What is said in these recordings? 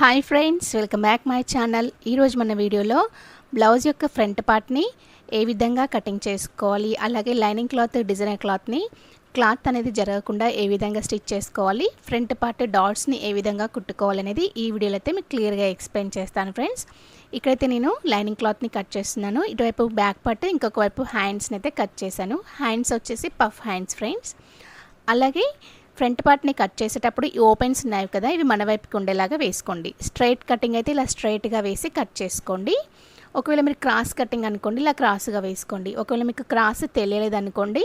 Hi friends welcome back my channel. ఈరోజు మన వీడియోలో బ్లౌజ్ యొక్క ఫ్రంట్ పార్ట్ని ఏ విధంగా కటింగ్ చేసుకోవాలి అలాగే లైనింగ్ క్లాత్ డిజైనర్ క్లాత్ని క్లాత్ అనేది జరగకుండా ఏ విధంగా స్టిచ్ చేసుకోవాలి ఫ్రంట్ పార్ట్ డాట్స్ని ఏ విధంగా కుట్టుకోవాలి అనేది ఈ వీడియోలో అయితే మీకు క్లియర్గా ఎక్స్ప్లెయిన్ చేస్తాను ఫ్రెండ్స్. ఇక్కడైతే నేను లైనింగ్ క్లాత్ని కట్ చేస్తున్నాను. ఇటువైపు బ్యాక్ పార్ట్ ఇంకొక వైపు హ్యాండ్స్ని అయితే కట్ చేశాను. హ్యాండ్స్ వచ్చేసి పఫ్ హ్యాండ్స్ ఫ్రెండ్స్. అలాగే ఫ్రంట్ పార్ట్ని కట్ చేసేటప్పుడు ఈ ఓపెన్స్ ఉన్నాయి కదా ఇవి మన వైపుకి ఉండేలాగా వేసుకోండి. స్ట్రైట్ కటింగ్ అయితే ఇలా స్ట్రైట్గా వేసి కట్ చేసుకోండి. ఒకవేళ మీరు క్రాస్ కటింగ్ అనుకోండి ఇలా క్రాస్గా వేసుకోండి. ఒకవేళ మీకు క్రాస్ తెలియలేదు అనుకోండి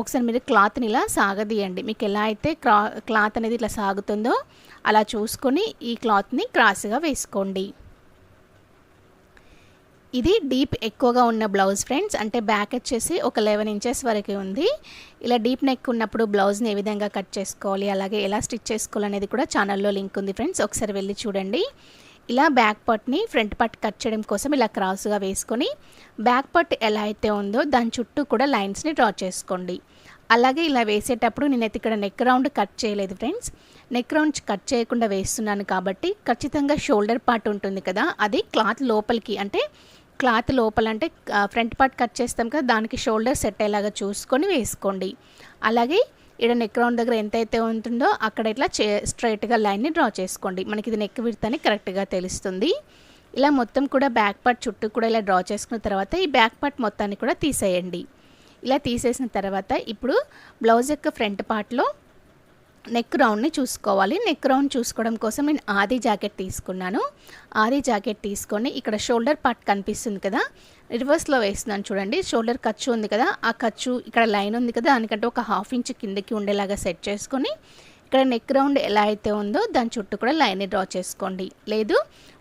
ఒకసారి మీరు క్లాత్ని ఇలా సాగదీయండి. మీకు ఎలా అయితే క్లా క్లాత్ అనేది ఇట్లా సాగుతుందో అలా చూసుకొని ఈ క్లాత్ని క్రాస్గా వేసుకోండి. ఇది డీప్ ఎక్కువగా ఉన్న బ్లౌజ్ ఫ్రెండ్స్. అంటే బ్యాక్ వచ్చేసి ఒక లెవెన్ ఇంచెస్ వరకు ఉంది. ఇలా డీప్ నెక్ ఉన్నప్పుడు బ్లౌజ్ని ఏ విధంగా కట్ చేసుకోవాలి అలాగే ఎలా స్టిచ్ చేసుకోవాలనేది కూడా ఛానల్లో లింక్ ఉంది ఫ్రెండ్స్. ఒకసారి వెళ్ళి చూడండి. ఇలా బ్యాక్ పార్ట్ని ఫ్రంట్ పార్ట్ కట్ చేయడం కోసం ఇలా క్రాస్గా వేసుకొని బ్యాక్ పార్ట్ ఎలా అయితే ఉందో దాని చుట్టూ కూడా లైన్స్ని డ్రా చేసుకోండి. అలాగే ఇలా వేసేటప్పుడు నేనైతే ఇక్కడ నెక్ రౌండ్ కట్ చేయలేదు ఫ్రెండ్స్. నెక్ రౌండ్ కట్ చేయకుండా వేస్తున్నాను కాబట్టి ఖచ్చితంగా షోల్డర్ పార్ట్ ఉంటుంది కదా అది క్లాత్ లోపలికి అంటే క్లాత్ లోపల అంటే ఫ్రంట్ పార్ట్ కట్ చేస్తాం కదా దానికి షోల్డర్ సెట్ అయ్యేలాగా చూసుకొని వేసుకోండి. అలాగే ఇక్కడ నెక్ రౌండ్ దగ్గర ఎంతైతే ఉంటుందో అక్కడ ఇట్లా చే స్ట్రైట్గా లైన్ని డ్రా చేసుకోండి. మనకి ఇది నెక్ విడత అని కరెక్ట్గా తెలుస్తుంది. ఇలా మొత్తం కూడా బ్యాక్ పార్ట్ చుట్టూ కూడా ఇలా డ్రా చేసుకున్న తర్వాత ఈ బ్యాక్ పార్ట్ మొత్తాన్ని కూడా తీసేయండి. ఇలా తీసేసిన తర్వాత ఇప్పుడు బ్లౌజ్ యొక్క ఫ్రంట్ పార్ట్లో నెక్ రౌండ్ని చూసుకోవాలి. నెక్ రౌండ్ చూసుకోవడం కోసం నేను ఆది జాకెట్ తీసుకున్నాను. ఆది జాకెట్ తీసుకొని ఇక్కడ షోల్డర్ పార్ట్ కనిపిస్తుంది కదా. రివర్స్లో వేస్తున్నాను చూడండి. షోల్డర్ ఖర్చు ఉంది కదా. ఆ ఖర్చు ఇక్కడ లైన్ ఉంది కదా. దానికంటే ఒక హాఫ్ ఇంచ్ కిందకి ఉండేలాగా సెట్ చేసుకొని ఇక్కడ నెక్ రౌండ్ ఎలా అయితే ఉందో దాని చుట్టూ కూడా లైన్ని డ్రా చేసుకోండి. లేదు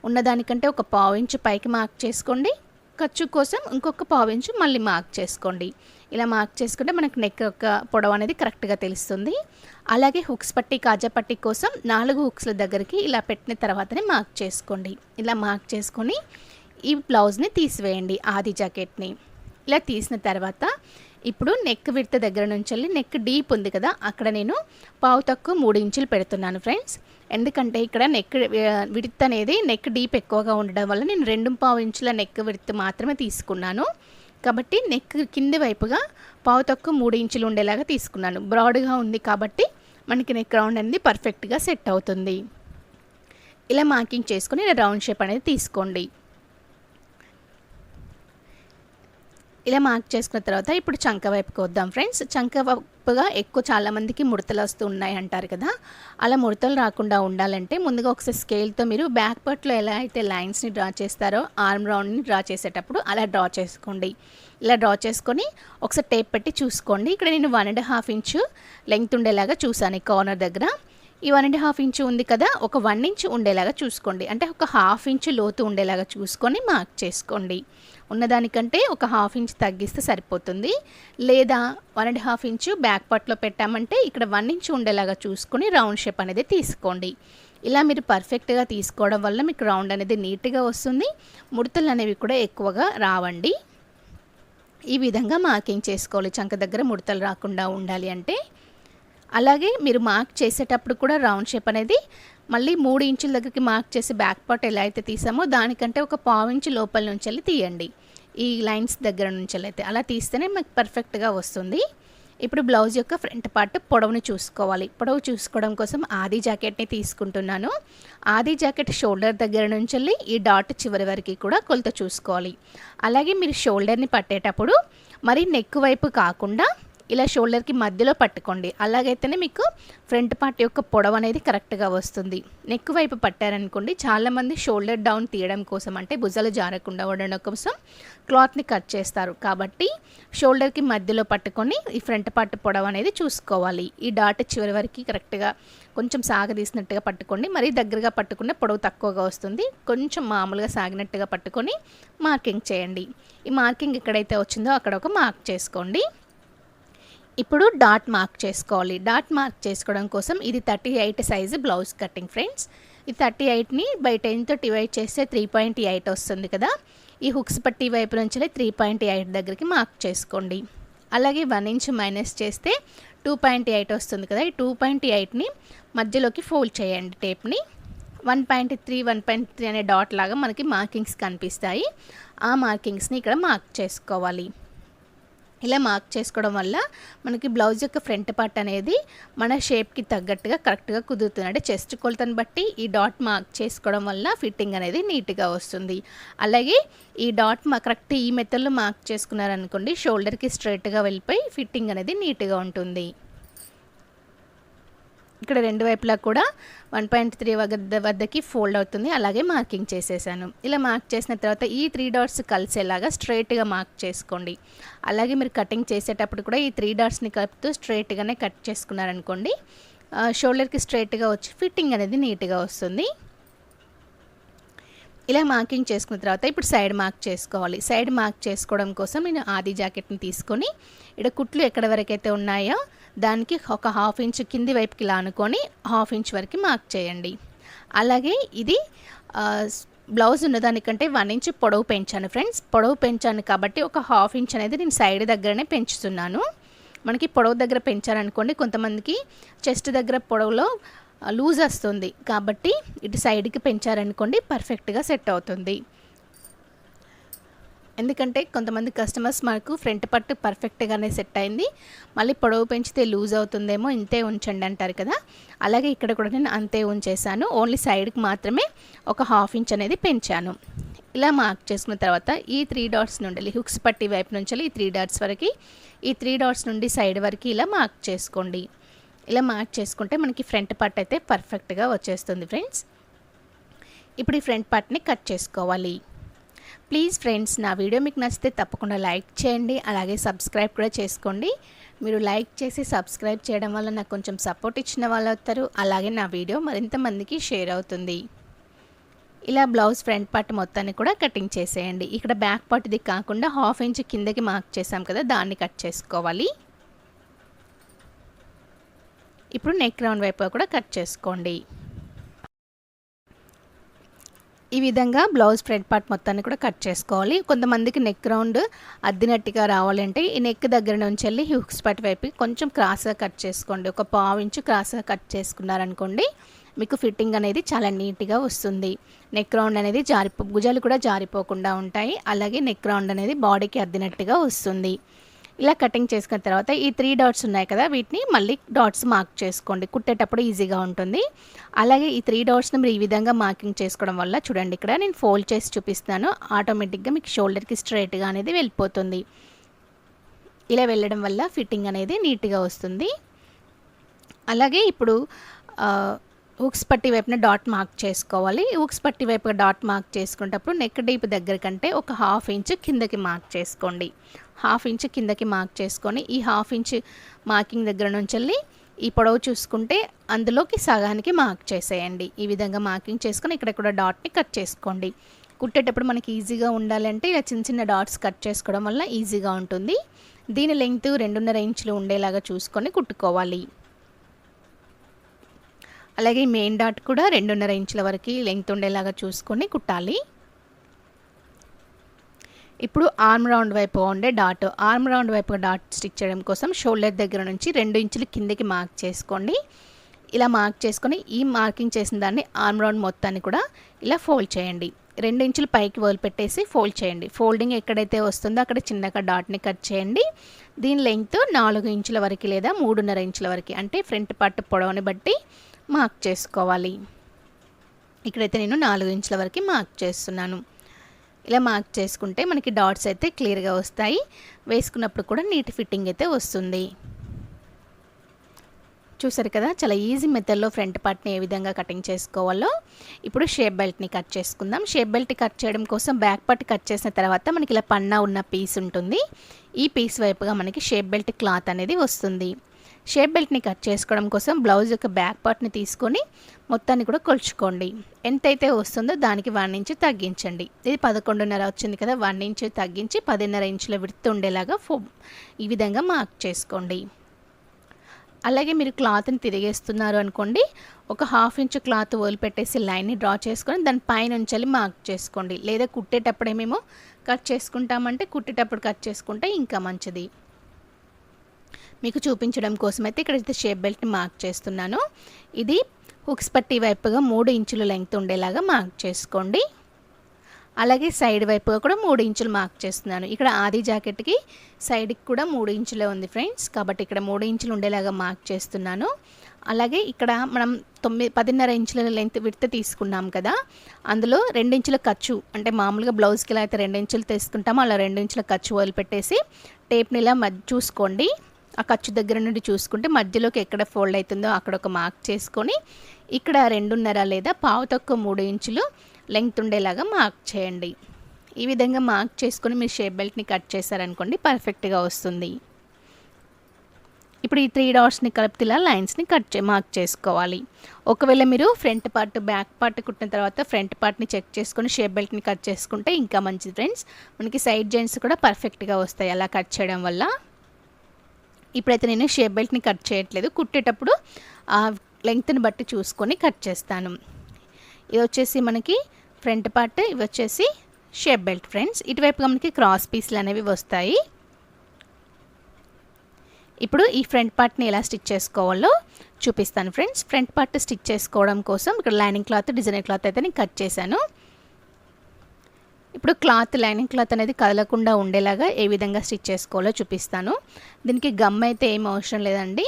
ఉన్నదానికంటే ఒక పావు ఇంచు పైకి మార్క్ చేసుకోండి. ఖర్చు కోసం ఇంకొక పావు ఇంచు మళ్ళీ మార్క్ చేసుకోండి. ఇలా మార్క్ చేసుకుంటే మనకు నెక్ యొక్క పొడవు అనేది కరెక్ట్గా తెలుస్తుంది. అలాగే హుక్స్ పట్టి కాజా పట్టి కోసం నాలుగు హుక్స్ల దగ్గరికి ఇలా పెట్టిన తర్వాతనే మార్క్ చేసుకోండి. ఇలా మార్క్ చేసుకొని ఈ బ్లౌజ్ని తీసివేయండి ఆది జాకెట్ని ఇలా తీసిన తర్వాత ఇప్పుడు నెక్ విడత దగ్గర నుంచి వెళ్ళి నెక్ డీప్ ఉంది కదా అక్కడ నేను పావు తక్కువ మూడు ఇంచులు పెడుతున్నాను ఫ్రెండ్స్ ఎందుకంటే ఇక్కడ నెక్ విడత్ అనేది నెక్ డీప్ ఎక్కువగా ఉండడం వల్ల నేను రెండు పావు ఇంచుల నెక్ విడత్ మాత్రమే తీసుకున్నాను. కాబట్టి నెక్ కింది వైపుగా పావు తక్కువ మూడు ఇంచులు ఉండేలాగా తీసుకున్నాను. బ్రాడ్గా ఉంది కాబట్టి మనకి నెక్ రౌండ్ అనేది పర్ఫెక్ట్గా సెట్ అవుతుంది. ఇలా మార్కింగ్ చేసుకుని రౌండ్ షేప్ అనేది తీసుకోండి. ఇలా మార్క్ చేసుకున్న తర్వాత ఇప్పుడు చంక వైపుకి వద్దాం ఫ్రెండ్స్. చంక వైపుగా ఎక్కువ చాలామందికి ముడతలు వస్తూ ఉన్నాయి అంటారు కదా. అలా ముడతలు రాకుండా ఉండాలంటే ముందుగా ఒకసారి స్కేల్తో మీరు బ్యాక్ పార్ట్లో ఎలా అయితే లైన్స్ని డ్రా చేస్తారో ఆర్మ్ రౌండ్ని డ్రా చేసేటప్పుడు అలా డ్రా చేసుకోండి. ఇలా డ్రా చేసుకొని ఒకసారి టేప్ పెట్టి చూసుకోండి. ఇక్కడ నేను one and half inch length ఉండేలాగా చూసాను ఈ కార్నర్ దగ్గర. ఈ వన్ అండ్ హాఫ్ ఇంచు ఉంది కదా ఒక వన్ ఇంచ్ ఉండేలాగా చూసుకోండి. అంటే ఒక హాఫ్ ఇంచు లోతు ఉండేలాగా చూసుకొని మార్క్ చేసుకోండి. ఉన్నదానికంటే ఒక హాఫ్ ఇంచ్ తగ్గిస్తే సరిపోతుంది. లేదా one and half inch back పార్ట్లో పెట్టామంటే ఇక్కడ వన్ ఇంచ్ ఉండేలాగా చూసుకొని రౌండ్ షేప్ అనేది తీసుకోండి. ఇలా మీరు పర్ఫెక్ట్గా తీసుకోవడం వల్ల మీకు రౌండ్ అనేది నీట్గా వస్తుంది. ముడతలు అనేవి కూడా ఎక్కువగా రావండి. ఈ విధంగా మార్కింగ్ చేసుకోవాలి. చంక దగ్గర ముడతలు రాకుండా ఉండాలి అంటే. అలాగే మీరు మార్క్ చేసేటప్పుడు కూడా రౌండ్ షేప్ అనేది మళ్ళీ మూడు ఇంచుల దగ్గరికి మార్క్ చేసి బ్యాక్ పార్ట్ ఎలా అయితే తీసామో దానికంటే ఒక పావు ఇంచు లోపల నుంచి వెళ్ళి తీయండి. ఈ లైన్స్ దగ్గర నుంచి అయితే అలా తీస్తేనే మీకు పర్ఫెక్ట్గా వస్తుంది. ఇప్పుడు బ్లౌజ్ యొక్క ఫ్రంట్ పార్ట్ పొడవుని చూసుకోవాలి. పొడవు చూసుకోవడం కోసం ఆది జాకెట్ని తీసుకుంటున్నాను. ఆది జాకెట్ షోల్డర్ దగ్గర నుంచి వెళ్ళి ఈ డాట్ చివరి వరకు కూడా కొలత చూసుకోవాలి. అలాగే మీరు షోల్డర్ని పట్టేటప్పుడు మరి నెక్ వైపు కాకుండా ఇలా షోల్డర్కి మధ్యలో పట్టుకోండి. అలాగైతేనే మీకు ఫ్రంట్ పార్ట్ యొక్క పొడవు అనేది కరెక్ట్గా వస్తుంది. నెక్ వైపు పట్టారనుకోండి చాలామంది షోల్డర్ డౌన్ తీయడం కోసం అంటే భుజాలు జారకుండా ఉండడం కోసం క్లాత్ని కట్ చేస్తారు. కాబట్టి షోల్డర్కి మధ్యలో పట్టుకొని ఈ ఫ్రంట్ పార్ట్ పొడవు అనేది చూసుకోవాలి. ఈ డాట్ చివరి వరకు కరెక్ట్గా కొంచెం సాగదీసినట్టుగా పట్టుకోండి. మరీ దగ్గరగా పట్టుకున్న పొడవు తక్కువగా వస్తుంది. కొంచెం మామూలుగా సాగినట్టుగా పట్టుకొని మార్కింగ్ చేయండి. ఈ మార్కింగ్ ఎక్కడైతే వచ్చిందో అక్కడ ఒక మార్క్ చేసుకోండి. ఇప్పుడు డాట్ మార్క్ చేసుకోవాలి. డాట్ మార్క్ చేసుకోవడం కోసం ఇది thirty eight size blouse cutting friends. ఈ థర్టీ ఎయిట్ని బై టెన్తో డివైడ్ చేస్తే త్రీ పాయింట్ ఎయిట్ వస్తుంది కదా. ఈ హుక్స్ పట్టి వైపు నుంచి త్రీ పాయింట్ ఎయిట్ దగ్గరికి మార్క్ చేసుకోండి. అలాగే వన్ ఇంచ్ మైనస్ చేస్తే టూ పాయింట్ ఎయిట్ వస్తుంది కదా. ఈ టూ పాయింట్ ఎయిట్ని మధ్యలోకి ఫోల్డ్ చేయండి టేప్ని. One point three one point three అనే డాట్ లాగా మనకి మార్కింగ్స్ కనిపిస్తాయి. ఆ మార్కింగ్స్ని ఇక్కడ మార్క్ చేసుకోవాలి. ఇలా మార్క్ చేసుకోవడం వల్ల మనకి బ్లౌజ్ యొక్క ఫ్రంట్ పార్ట్ అనేది మన షేప్కి తగ్గట్టుగా కరెక్ట్గా కుదురుతుంది అంటే చెస్ట్ కొలతను బట్టి ఈ డాట్ మార్క్ చేసుకోవడం వల్ల ఫిట్టింగ్ అనేది నీట్గా వస్తుంది. అలాగే ఈ డాట్ మా కరెక్ట్ ఈ మెథడ్లో మార్క్ చేసుకున్నారనుకోండి షోల్డర్కి స్ట్రైట్గా వెళ్ళిపోయి ఫిట్టింగ్ అనేది నీట్గా ఉంటుంది. ఇక్కడ రెండు వైపులా కూడా వన్ పాయింట్ త్రీ వద్ద వద్దకి ఫోల్డ్ అవుతుంది. అలాగే మార్కింగ్ చేసేసాను. ఇలా మార్క్ చేసిన తర్వాత ఈ త్రీ డాట్స్ కలిసేలాగా స్ట్రైట్గా మార్క్ చేసుకోండి. అలాగే మీరు కటింగ్ చేసేటప్పుడు కూడా ఈ త్రీ డాట్స్ని కలుపుతూ స్ట్రైట్గానే కట్ చేసుకున్నారనుకోండి షోల్డర్కి స్ట్రైట్గా వచ్చి ఫిట్టింగ్ అనేది నీట్గా వస్తుంది. ఇలా మార్కింగ్ చేసుకున్న తర్వాత ఇప్పుడు సైడ్ మార్క్ చేసుకోవాలి. సైడ్ మార్క్ చేసుకోవడం కోసం నేను ఆది జాకెట్ని తీసుకొని ఇక్కడ కుట్లు ఎక్కడ వరకు అయితే ఉన్నాయో దానికి ఒక హాఫ్ ఇంచ్ కింది వైపుకి ఇలా అనుకొని హాఫ్ ఇంచ్ వరకు మార్క్ చేయండి. అలాగే ఇది బ్లౌజ్ ఉన్నదానికంటే వన్ ఇంచ్ పొడవు పెంచాను ఫ్రెండ్స్. పొడవు పెంచాను కాబట్టి ఒక హాఫ్ ఇంచ్ అనేది నేను సైడ్ దగ్గరనే పెంచుతున్నాను. మనకి పొడవు దగ్గర పెంచారనుకోండి కొంతమందికి చెస్ట్ దగ్గర పొడవులో లూజ్ వస్తుంది. కాబట్టి ఇటు సైడ్కి పెంచారనుకోండి పర్ఫెక్ట్గా సెట్ అవుతుంది. ఎందుకంటే కొంతమంది కస్టమర్స్ మనకు ఫ్రంట్ పట్టు పర్ఫెక్ట్గానే సెట్ అయింది. మళ్ళీ పొడవు పెంచితే లూజ్ అవుతుందేమో ఇంతే ఉంచండి అంటారు కదా. అలాగే ఇక్కడ కూడా నేను అంతే ఉంచేసాను ఓన్లీ సైడ్కి మాత్రమే ఒక హాఫ్ ఇంచ్ అనేది పెంచాను. ఇలా మార్క్ చేసుకున్న తర్వాత ఈ త్రీ డాట్స్ నుండి హుక్స్ పట్టి వైపు నుంచి ఈ త్రీ డాట్స్ వరకు ఈ త్రీ డాట్స్ నుండి సైడ్ వరకు ఇలా మార్క్ చేసుకోండి. ఇలా మార్క్ చేసుకుంటే మనకి ఫ్రంట్ పార్ట్ అయితే పర్ఫెక్ట్గా వచ్చేస్తుంది ఫ్రెండ్స్ ఇప్పుడు ఈ ఫ్రంట్ పార్ట్ని కట్ చేసుకోవాలి. ప్లీజ్ ఫ్రెండ్స్ నా వీడియో మీకు నచ్చితే తప్పకుండా లైక్ చేయండి. అలాగే సబ్స్క్రైబ్ కూడా చేసుకోండి. మీరు లైక్ చేసి సబ్స్క్రైబ్ చేయడం వల్ల నాకు కొంచెం సపోర్ట్ ఇచ్చిన వాళ్ళు అవుతారు. అలాగే నా వీడియో మరింత మందికి షేర్ అవుతుంది. ఇలా బ్లౌజ్ ఫ్రంట్ పార్ట్ మొత్తాన్ని కూడా కటింగ్ చేసేయండి. ఇక్కడ బ్యాక్ పార్ట్ది కాకుండా హాఫ్ ఇంచ్ కిందకి మార్క్ చేసాం కదా దాన్ని కట్ చేసుకోవాలి. ఇప్పుడు నెక్ రౌండ్ వైపు కూడా కట్ చేసుకోండి. ఈ విధంగా బ్లౌజ్ ఫ్రంట్ పార్ట్ మొత్తాన్ని కూడా కట్ చేసుకోవాలి. కొంతమందికి నెక్ రౌండ్ అద్దినట్టుగా రావాలంటే ఈ నెక్ దగ్గర నుంచి వెళ్ళి హ్యూక్స్ పార్ట్ వైపు కొంచెం క్రాస్గా కట్ చేసుకోండి. ఒక పావు ఇంచు క్రాస్గా కట్ చేసుకున్నారనుకోండి మీకు ఫిట్టింగ్ అనేది చాలా నీట్గా వస్తుంది. నెక్ రౌండ్ అనేది జారిపో భుజాలు కూడా జారిపోకుండా ఉంటాయి. అలాగే నెక్ రౌండ్ అనేది బాడీకి అద్దినట్టుగా వస్తుంది. ఇలా కటింగ్ చేసుకున్న తర్వాత ఈ త్రీ డాట్స్ ఉన్నాయి కదా వీటిని మళ్ళీ డాట్స్ మార్క్ చేసుకోండి. కుట్టేటప్పుడు ఈజీగా ఉంటుంది. అలాగే ఈ త్రీ డాట్స్ని మీరు ఈ విధంగా మార్కింగ్ చేసుకోవడం వల్ల చూడండి ఇక్కడ నేను ఫోల్డ్ చేసి చూపిస్తాను ఆటోమేటిక్గా మీకు షోల్డర్కి స్ట్రైట్గా అనేది వెళ్ళిపోతుంది. ఇలా వెళ్ళడం వల్ల ఫిట్టింగ్ అనేది నీట్గా వస్తుంది. అలాగే ఇప్పుడు ఉక్స్ పట్టి వైపున డాట్ మార్క్ చేసుకోవాలి. ఉక్స్ పట్టి వైపు డాట్ మార్క్ చేసుకునేటప్పుడు నెక్ డీప్ దగ్గర కంటే ఒక హాఫ్ ఇంచ్ కిందకి మార్క్ చేసుకోండి. హాఫ్ ఇంచ్ కిందకి మార్క్ చేసుకొని ఈ హాఫ్ ఇంచ్ మార్కింగ్ దగ్గర నుంచి వెళ్ళి ఈ పొడవు చూసుకుంటే అందులోకి సగానికి మార్క్ చేసేయండి. ఈ విధంగా మార్కింగ్ చేసుకొని ఇక్కడ కూడా డాట్ని కట్ చేసుకోండి. కుట్టేటప్పుడు మనకి ఈజీగా ఉండాలంటే ఇలా చిన్న చిన్న డాట్స్ కట్ చేసుకోవడం వల్ల ఈజీగా ఉంటుంది. దీని లెంగ్త్ రెండున్నర ఇంచులు ఉండేలాగా చూసుకొని కుట్టుకోవాలి. అలాగే మెయిన్ డాట్ కూడా రెండున్నర ఇంచుల వరకు లెంగ్త్ ఉండేలాగా చూసుకొని కుట్టాలి. ఇప్పుడు ఆర్మ్ రౌండ్ వైపు ఉండే డాట్ ఆర్మ్ రౌండ్ వైపు డాట్ స్టిచ్ చేయడం కోసం షోల్డర్ దగ్గర నుంచి రెండు ఇంచులు కిందకి మార్క్ చేసుకోండి. ఇలా మార్క్ చేసుకొని ఈ మార్కింగ్ చేసిన దాన్ని ఆర్మ్ రౌండ్ మొత్తాన్ని కూడా ఇలా ఫోల్డ్ చేయండి. రెండు ఇంచులు పైకి వదిలిపెట్టేసి ఫోల్డ్ చేయండి. ఫోల్డింగ్ ఎక్కడైతే వస్తుందో అక్కడ చిన్నగా డాట్ని కట్ చేయండి. దీని లెంగ్త్ నాలుగు ఇంచుల వరకు లేదా మూడున్నర ఇంచుల వరకు అంటే ఫ్రంట్ పార్ట్ పొడవుని బట్టి మార్క్ చేసుకోవాలి. ఇక్కడైతే నేను నాలుగు ఇంచుల వరకు మార్క్ చేస్తున్నాను. ఇలా మార్క్ చేసుకుంటే మనకి డాట్స్ అయితే క్లియర్గా వస్తాయి. వేసుకున్నప్పుడు కూడా నీట్ ఫిట్టింగ్ అయితే వస్తుంది. చూసారు కదా? చాలా ఈజీ మెథడ్లో ఫ్రంట్ పార్ట్ని ఏ విధంగా కటింగ్ చేసుకోవాలో. ఇప్పుడు షేప్ బెల్ట్ని కట్ చేసుకుందాం. షేప్ బెల్ట్ కట్ చేయడం కోసం బ్యాక్ పార్ట్ కట్ చేసిన తర్వాత మనకి ఇలా పన్నా ఉన్న పీస్ ఉంటుంది. ఈ పీస్ వైపుగా మనకి షేప్ బెల్ట్ క్లాత్ అనేది వస్తుంది. షేప్ బెల్ట్ని కట్ చేసుకోవడం కోసం బ్లౌజ్ యొక్క బ్యాక్ పార్ట్ని తీసుకొని మొత్తాన్ని కూడా కొలుచుకోండి. ఎంతైతే వస్తుందో దానికి వన్ ఇంచ్ తగ్గించండి. ఇది పదకొండున్నర వచ్చింది కదా వన్ ఇంచ్ తగ్గించి పదిన్నర ఇంచుల విడుతు ఉండేలాగా ఫో ఈ విధంగా మార్క్ చేసుకోండి. అలాగే మీరు క్లాత్ని తిరిగేస్తున్నారు అనుకోండి ఒక హాఫ్ ఇంచ్ క్లాత్ వదిలిపెట్టేసి లైన్ని డ్రా చేసుకొని దాని పైనుంచి మార్క్ చేసుకోండి. లేదా కుట్టేటప్పుడేమేమో కట్ చేసుకుంటామంటే కుట్టేటప్పుడు కట్ చేసుకుంటే ఇంకా మంచిది. మీకు చూపించడం కోసం అయితే ఇక్కడ షేప్ బెల్ట్ని మార్క్ చేస్తున్నాను. ఇది హుక్స్ పట్టి వైపుగా మూడు ఇంచుల లెంగ్త్ ఉండేలాగా మార్క్ చేసుకోండి. అలాగే సైడ్ వైపుగా కూడా మూడు ఇంచులు మార్క్ చేస్తున్నాను. ఇక్కడ ఆది జాకెట్కి సైడ్కి కూడా మూడు ఇంచులే ఉంది ఫ్రెండ్స్. కాబట్టి ఇక్కడ మూడు ఇంచులు ఉండేలాగా మార్క్ చేస్తున్నాను. అలాగే ఇక్కడ మనం తొమ్మిది పదిన్నర ఇంచుల లెంత్ విడత తీసుకున్నాం కదా. అందులో ఇంచుల ఖర్చు అంటే మామూలుగా బ్లౌజ్కి ఎలా అయితే రెండు ఇంచులు తీసుకుంటామో అలా రెండు ఇంచుల ఖర్చు వదిలిపెట్టేసి టేప్ని ఇలా మధ్య చూసుకోండి. ఆ ఖర్చు దగ్గర నుండి చూసుకుంటే మధ్యలోకి ఎక్కడ ఫోల్డ్ అవుతుందో అక్కడ ఒక మార్క్ చేసుకొని ఇక్కడ రెండున్నర లేదా పావు తక్కువ మూడు ఇంచులు లెంగ్త్ ఉండేలాగా మార్క్ చేయండి. ఈ విధంగా మార్క్ చేసుకొని మీరు షేప్ బెల్ట్ని కట్ చేశారనుకోండి పర్ఫెక్ట్గా వస్తుంది. ఇప్పుడు ఈ త్రీ డాట్స్ని కలిపితే లైన్స్ని కట్ చే మార్క్ చేసుకోవాలి. ఒకవేళ మీరు ఫ్రంట్ పార్ట్ బ్యాక్ పార్ట్ కుట్టిన తర్వాత ఫ్రంట్ పార్ట్ని చెక్ చేసుకొని షేప్ బెల్ట్ని కట్ చేసుకుంటే ఇంకా మంచిది ఫ్రెండ్స్. మనకి సైడ్ జాయింట్స్ కూడా పర్ఫెక్ట్గా వస్తాయి అలా కట్ చేయడం వల్ల. ఇప్పుడైతే నేను షేప్ బెల్ట్ని కట్ చేయట్లేదు. కుట్టేటప్పుడు ఆ లెంగ్త్ని బట్టి చూసుకొని కట్ చేస్తాను. ఇది వచ్చేసి మనకి ఫ్రంట్ పార్ట్ ఇవి వచ్చేసి షేప్ బెల్ట్ ఫ్రెండ్స్. ఇటువైపుగా మనకి క్రాస్ పీస్లు అనేవి వస్తాయి. ఇప్పుడు ఈ ఫ్రంట్ పార్ట్ని ఎలా స్టిచ్ చేసుకోవాలో చూపిస్తాను ఫ్రెండ్స్. ఫ్రంట్ పార్ట్ స్టిచ్ చేసుకోవడం కోసం ఇక్కడ లైనింగ్ క్లాత్ డిజైనర్ క్లాత్ అయితే నేను కట్ చేశాను. ఇప్పుడు క్లాత్ లైనింగ్ క్లాత్ అనేది కదలకుండా ఉండేలాగా ఏ విధంగా స్టిచ్ చేసుకోవాలో చూపిస్తాను. దీనికి గమ్ అయితే ఏం అవసరం లేదండి.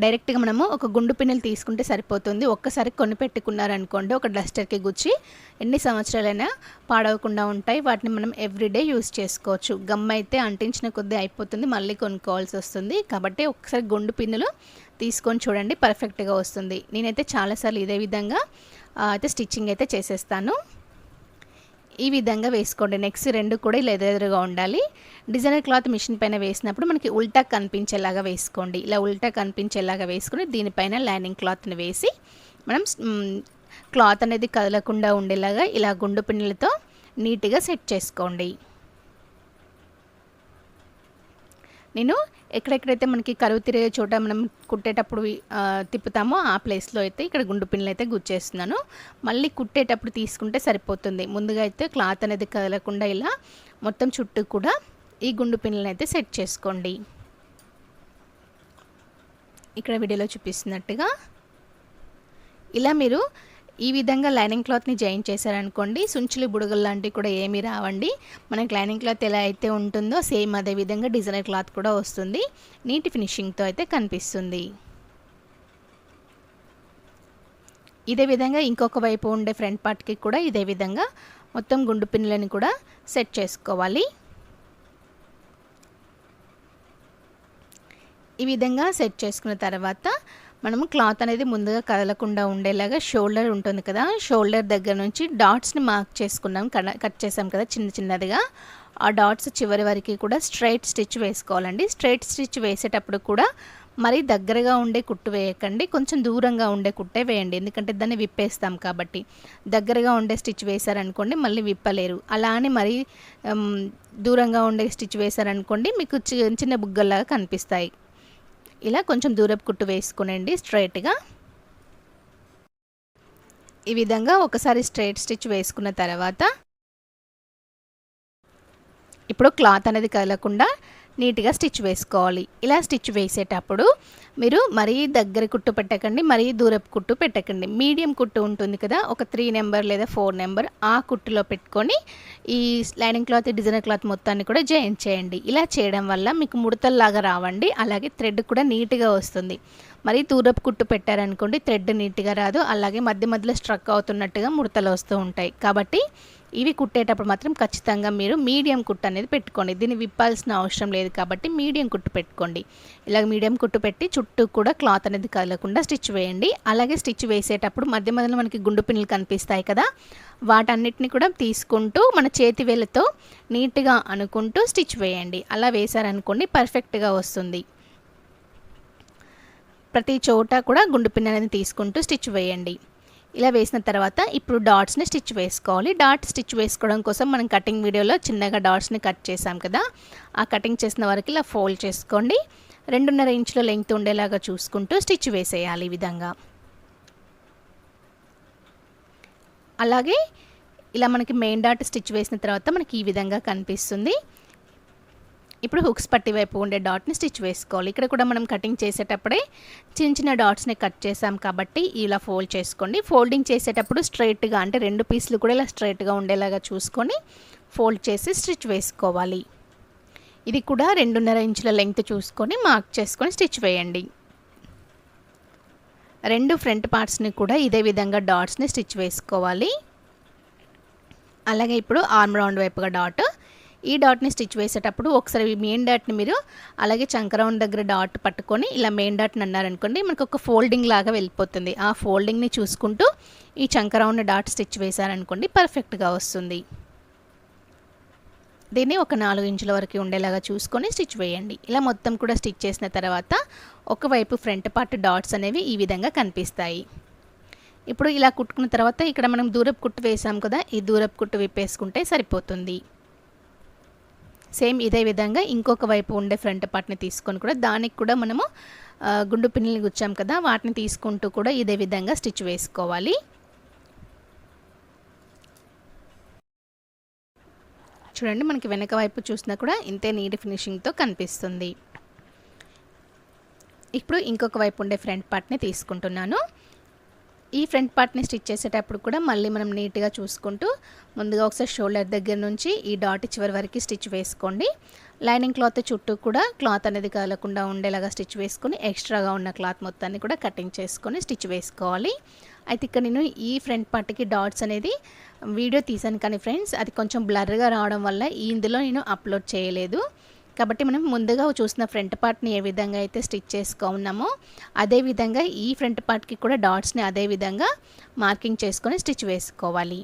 డైరెక్ట్గా మనము ఒక గుండు పిన్నెలు తీసుకుంటే సరిపోతుంది. ఒక్కసారి కొని పెట్టుకున్నారనుకోండి ఒక డస్టర్కి గుచ్చి ఎన్ని సంవత్సరాలైనా పాడవకుండా ఉంటాయి. వాటిని మనం ఎవ్రీడే యూస్ చేసుకోవచ్చు. గమ్ అయితే అంటించిన కొద్దీ అయిపోతుంది మళ్ళీ కొనుక్కోవాల్సి వస్తుంది. కాబట్టి ఒకసారి గుండు పిన్నులు తీసుకొని చూడండి పర్ఫెక్ట్గా వస్తుంది. నేనైతే చాలాసార్లు ఇదే విధంగా అయితే స్టిచ్చింగ్ అయితే చేసేస్తాను. ఈ విధంగా వేసుకోండి. నెక్స్ట్ రెండు కూడా ఇలా ఎదురుగా ఉండాలి. డిజైనర్ క్లాత్ మిషన్ పైన వేసినప్పుడు మనకి ఉల్టా కనిపించేలాగా వేసుకోండి. ఇలా ఉల్టా కనిపించేలాగా వేసుకుని దీనిపైన లైనింగ్ క్లాత్ని వేసి మనం క్లాత్ అనేది కదలకుండా ఉండేలాగా ఇలా గుండు పిన్నులతో నీట్గా సెట్ చేసుకోండి. నేను ఎక్కడెక్కడైతే మనకి కరువు తిరిగే చోట మనం కుట్టేటప్పుడు తిప్పుతామో ఆ ప్లేస్లో అయితే ఇక్కడ గుండు పిన్నులు అయితే గుచ్చేస్తున్నాను. మళ్ళీ కుట్టేటప్పుడు తీసుకుంటే సరిపోతుంది. ముందుగా అయితే క్లాత్ అనేది కదలకుండా ఇలా మొత్తం చుట్టూ కూడా ఈ గుండు పిన్నులను అయితే సెట్ చేసుకోండి. ఇక్కడ వీడియోలో చూపిస్తున్నట్టుగా ఇలా మీరు ఈ విధంగా లైనింగ్ క్లాత్ని జాయిన్ చేశారనుకోండి సుంచులు బుడగలు లాంటివి కూడా ఏమీ రావండి. మనకి లైనింగ్ క్లాత్ ఎలా అయితే ఉంటుందో సేమ్ అదే విధంగా డిజైనర్ క్లాత్ కూడా వస్తుంది. నీటి ఫినిషింగ్తో అయితే కనిపిస్తుంది. ఇదే విధంగా ఇంకొక వైపు ఉండే ఫ్రంట్ పార్ట్కి కూడా ఇదే విధంగా మొత్తం గుండు పిన్నులని కూడా సెట్ చేసుకోవాలి. ఈ విధంగా సెట్ చేసుకున్న తర్వాత మనము క్లాత్ అనేది ముందుగా కదలకుండా ఉండేలాగా షోల్డర్ ఉంటుంది కదా షోల్డర్ దగ్గర నుంచి డాట్స్ని మార్క్ చేసుకున్నాం కట్ చేసాం కదా చిన్న చిన్నదిగా. ఆ డాట్స్ చివరి వరకు కూడా స్ట్రైట్ స్టిచ్ వేసుకోవాలండి. స్ట్రైట్ స్టిచ్ వేసేటప్పుడు కూడా మరీ దగ్గరగా ఉండే కుట్టు వేయకండి. కొంచెం దూరంగా ఉండే కుట్టే వేయండి. ఎందుకంటే దాన్ని విప్పేస్తాం కాబట్టి. దగ్గరగా ఉండే స్టిచ్ వేశారనుకోండి మళ్ళీ విప్పలేరు. అలా అని మరీ దూరంగా ఉండే స్టిచ్ వేశారనుకోండి మీకు చిన్న బుగ్గల్లాగా కనిపిస్తాయి. ఇలా కొంచెం దూరపు కుట్టు వేసుకునండి స్ట్రైట్గా. ఈ విధంగా ఒకసారి స్ట్రైట్ స్టిచ్ వేసుకున్న తర్వాత ఇప్పుడు క్లాత్ అనేది కదలకుండా నీట్గా స్టిచ్ వేసుకోవాలి. ఇలా స్టిచ్ వేసేటప్పుడు మీరు మరీ దగ్గర కుట్టు పెట్టకండి మరీ దూరపు కుట్టు పెట్టకండి. మీడియం కుట్టు ఉంటుంది కదా ఒక త్రీ నెంబర్ లేదా ఫోర్ నెంబర్ ఆ కుట్టులో పెట్టుకొని ఈ లైనింగ్ క్లాత్ డిజైనర్ క్లాత్ మొత్తాన్ని కూడా జాయిన్ చేయండి. ఇలా చేయడం వల్ల మీకు ముడతల్లాగా రావండి అలాగే థ్రెడ్ కూడా నీట్గా వస్తుంది. మరీ దూరపు కుట్టు పెట్టారనుకోండి థ్రెడ్ నీట్గా రాదు అలాగే మధ్య మధ్యలో స్ట్రక్ అవుతున్నట్టుగా ముడతలు వస్తూ ఉంటాయి. కాబట్టి ఇవి కుట్టేటప్పుడు మాత్రం ఖచ్చితంగా మీరు మీడియం కుట్టు అనేది పెట్టుకోండి. దీన్ని విప్పాల్సిన అవసరం లేదు కాబట్టి మీడియం కుట్టు పెట్టుకోండి. ఇలాగ మీడియం కుట్టు పెట్టి చుట్టూ కూడా క్లాత్ అనేది కదలకుండా స్టిచ్ వేయండి. అలాగే స్టిచ్ వేసేటప్పుడు మధ్య మధ్యలో మనకి గుండు పిన్నులు కనిపిస్తాయి కదా వాటన్నిటిని కూడా తీసుకుంటూ మన చేతి వేలతో నీట్గా అనుకుంటూ స్టిచ్ వేయండి. అలా వేశారనుకోండి పర్ఫెక్ట్గా వస్తుంది. ప్రతి చోట కూడా గుండు పిన్ అనేది తీసుకుంటూ స్టిచ్ వేయండి. ఇలా వేసిన తర్వాత ఇప్పుడు డాట్స్ని స్టిచ్ వేసుకోవాలి. డాట్ స్టిచ్ వేసుకోవడం కోసం మనం కటింగ్ వీడియోలో చిన్నగా డాట్స్ని కట్ చేసాం కదా. ఆ కటింగ్ చేసిన వరకు ఇలా ఫోల్డ్ చేసుకోండి. రెండున్నర ఇంచుల లెంగ్త్ ఉండేలాగా చూసుకుంటూ స్టిచ్ వేసేయాలి ఈ విధంగా. అలాగే ఇలా మనకి మెయిన్ డాట్ స్టిచ్ వేసిన తర్వాత మనకి ఈ విధంగా కనిపిస్తుంది. ఇప్పుడు హుక్స్ పట్టి వైపు ఉండే డాట్ని స్టిచ్ వేసుకోవాలి. ఇక్కడ కూడా మనం కటింగ్ చేసేటప్పుడే చిన్న చిన్న డాట్స్ని కట్ చేసాం కాబట్టి ఇలా ఫోల్డ్ చేసుకోండి. ఫోల్డింగ్ చేసేటప్పుడు స్ట్రైట్గా అంటే రెండు పీసులు కూడా ఇలా స్ట్రైట్గా ఉండేలాగా చూసుకొని ఫోల్డ్ చేసి స్టిచ్ వేసుకోవాలి. ఇది కూడా రెండున్నర ఇంచుల లెంగ్త్ చూసుకొని మార్క్ చేసుకొని స్టిచ్ వేయండి. రెండు ఫ్రంట్ పార్ట్స్ని కూడా ఇదే విధంగా డాట్స్ని స్టిచ్ వేసుకోవాలి. అలాగే ఇప్పుడు ఆర్మ్ రౌండ్ వైపుగా డాట్ ఈ డాట్ని స్టిచ్ వేసేటప్పుడు ఒకసారి మెయిన్ డాట్ని మీరు అలాగే చంకరౌండ్ దగ్గర డాట్ పట్టుకొని ఇలా మెయిన్ డాట్ని అన్నారనుకోండి మనకు ఒక ఫోల్డింగ్ లాగా వెళ్ళిపోతుంది. ఆ ఫోల్డింగ్ని చూసుకుంటూ ఈ చంకరౌండ్ డాట్ స్టిచ్ వేశారనుకోండి పర్ఫెక్ట్గా వస్తుంది. దీన్ని ఒక నాలుగు ఇంచుల వరకు ఉండేలాగా చూసుకొని స్టిచ్ వేయండి. ఇలా మొత్తం కూడా స్టిచ్ చేసిన తర్వాత ఒకవైపు ఫ్రంట్ పార్ట్ డాట్స్ అనేవి ఈ విధంగా కనిపిస్తాయి. ఇప్పుడు ఇలా కుట్టుకున్న తర్వాత ఇక్కడ మనం దూరపు కుట్టు వేసాం కదా ఈ దూరపు కుట్టు విప్పేసుకుంటే సరిపోతుంది. సేమ్ ఇదే విధంగా ఇంకొక వైపు ఉండే ఫ్రంట్ పార్ట్ని తీసుకొని కూడా దానికి కూడా మనము గుండు పిన్నులు గుచ్చాం కదా వాటిని తీసుకుంటూ కూడా ఇదే విధంగా స్టిచ్ వేసుకోవాలి. చూడండి మనకి వెనక వైపు చూసినా కూడా ఇంతే నీట్ ఫినిషింగ్తో కనిపిస్తుంది. ఇప్పుడు ఇంకొక వైపు ఉండే ఫ్రంట్ పార్ట్ని తీసుకుంటున్నాను. ఈ ఫ్రంట్ పార్ట్ని స్టిచ్ చేసేటప్పుడు కూడా మళ్ళీ మనం నీట్గా చూసుకుంటూ ముందుగా ఒకసారి షోల్డర్ దగ్గర నుంచి ఈ డాట్ చివరి వరకు స్టిచ్ వేసుకోండి. లైనింగ్ క్లాత్ చుట్టూ కూడా క్లాత్ అనేది కలగకుండా ఉండేలాగా స్టిచ్ వేసుకొని ఎక్స్ట్రాగా ఉన్న క్లాత్ మొత్తాన్ని కూడా కటింగ్ చేసుకొని స్టిచ్ వేసుకోవాలి. అయితే ఇక్కడ నేను ఈ ఫ్రంట్ పార్ట్కి డాట్స్ అనేది వీడియో తీసాను కానీ ఫ్రెండ్స్ అది కొంచెం బ్లర్గా రావడం వల్ల ఇందులో నేను అప్లోడ్ చేయలేదు. కాబట్టి మనం ముందుగా చూసిన ఫ్రంట్ పార్ట్ని ఏ విధంగా అయితే స్టిచ్ చేసుకున్నామో అదే విధంగా ఈ ఫ్రంట్ పార్ట్కి కూడా డాట్స్ని అదే విధంగా మార్కింగ్ చేసుకొని స్టిచ్ వేసుకోవాలి.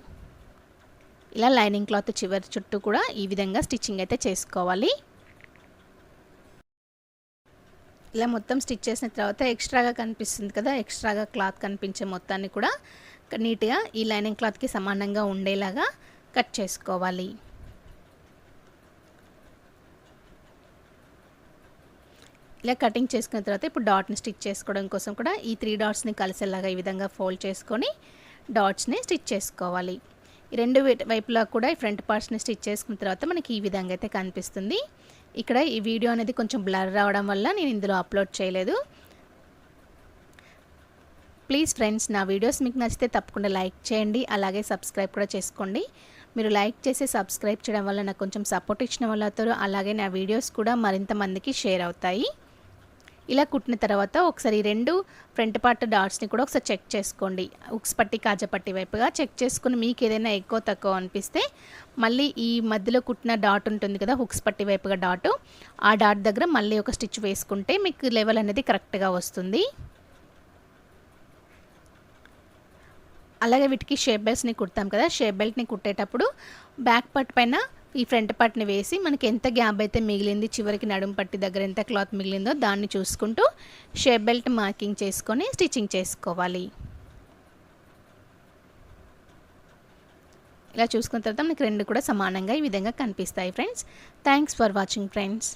ఇలా లైనింగ్ క్లాత్ చివరి చుట్టూ కూడా ఈ విధంగా స్టిచ్చింగ్ అయితే చేసుకోవాలి. ఇలా మొత్తం స్టిచ్ చేసిన తర్వాత ఎక్స్ట్రాగా కనిపిస్తుంది కదా ఎక్స్ట్రాగా క్లాత్ కనిపించే మొత్తాన్ని కూడా నీట్గా ఈ లైనింగ్ క్లాత్కి సమానంగా ఉండేలాగా కట్ చేసుకోవాలి. ఇలా కటింగ్ చేసుకున్న తర్వాత ఇప్పుడు డాట్ని స్టిచ్ చేసుకోవడం కోసం కూడా ఈ త్రీ డాట్స్ని కలిసేలాగా ఈ విధంగా ఫోల్డ్ చేసుకొని డాట్స్ని స్టిచ్ చేసుకోవాలి. ఈ రెండు వైపులా కూడా ఈ ఫ్రంట్ పార్ట్స్ని స్టిచ్ చేసుకున్న తర్వాత మనకి ఈ విధంగా అయితే కనిపిస్తుంది. ఇక్కడ ఈ వీడియో అనేది కొంచెం బ్లర్ రావడం వల్ల నేను ఇందులో అప్లోడ్ చేయలేదు. ప్లీజ్ ఫ్రెండ్స్ నా వీడియోస్ మీకు నచ్చితే తప్పకుండా లైక్ చేయండి. అలాగే సబ్స్క్రైబ్ కూడా చేసుకోండి. మీరు లైక్ చేసి సబ్స్క్రైబ్ చేయడం వల్ల నాకు కొంచెం సపోర్ట్ ఇచ్చిన వాళ్ళు అవుతారు అలాగే నా వీడియోస్ కూడా మరింత మందికి షేర్ అవుతాయి. ఇలా కుట్టిన తర్వాత ఒకసారి రెండు ఫ్రంట్ పార్ట్ డాట్స్ని కూడా ఒకసారి చెక్ చేసుకోండి. ఉక్స్ పట్టి కాజపట్టి వైపుగా చెక్ చేసుకుని మీకు ఏదైనా ఎక్కువ తక్కువ అనిపిస్తే మళ్ళీ ఈ మధ్యలో కుట్టిన డాట్ ఉంటుంది కదా హుక్స్ పట్టి వైపుగా డాట్ ఆ డాట్ దగ్గర మళ్ళీ ఒక స్టిచ్ వేసుకుంటే మీకు లెవెల్ అనేది కరెక్ట్గా వస్తుంది. అలాగే వీటికి షేప్ బెల్ట్స్ని కుడతాం కదా షేప్ బెల్ట్ని కుట్టేటప్పుడు బ్యాక్ పార్ట్ పైన ఈ ఫ్రంట్ పార్ట్ని వేసి మనకి ఎంత గ్యాప్ అయితే మిగిలింది చివరికి నడుం పట్టి దగ్గర ఎంత క్లాత్ మిగిలిందో దాన్ని చూసుకుంటూ షేప్ బెల్ట్ మార్కింగ్ చేసుకొని స్టిచ్చింగ్ చేసుకోవాలి. ఇలా చూసుకున్న తర్వాత మనకి రెండు కూడా సమానంగా ఈ విధంగా కనిపిస్తాయి friends. Thanks for watching friends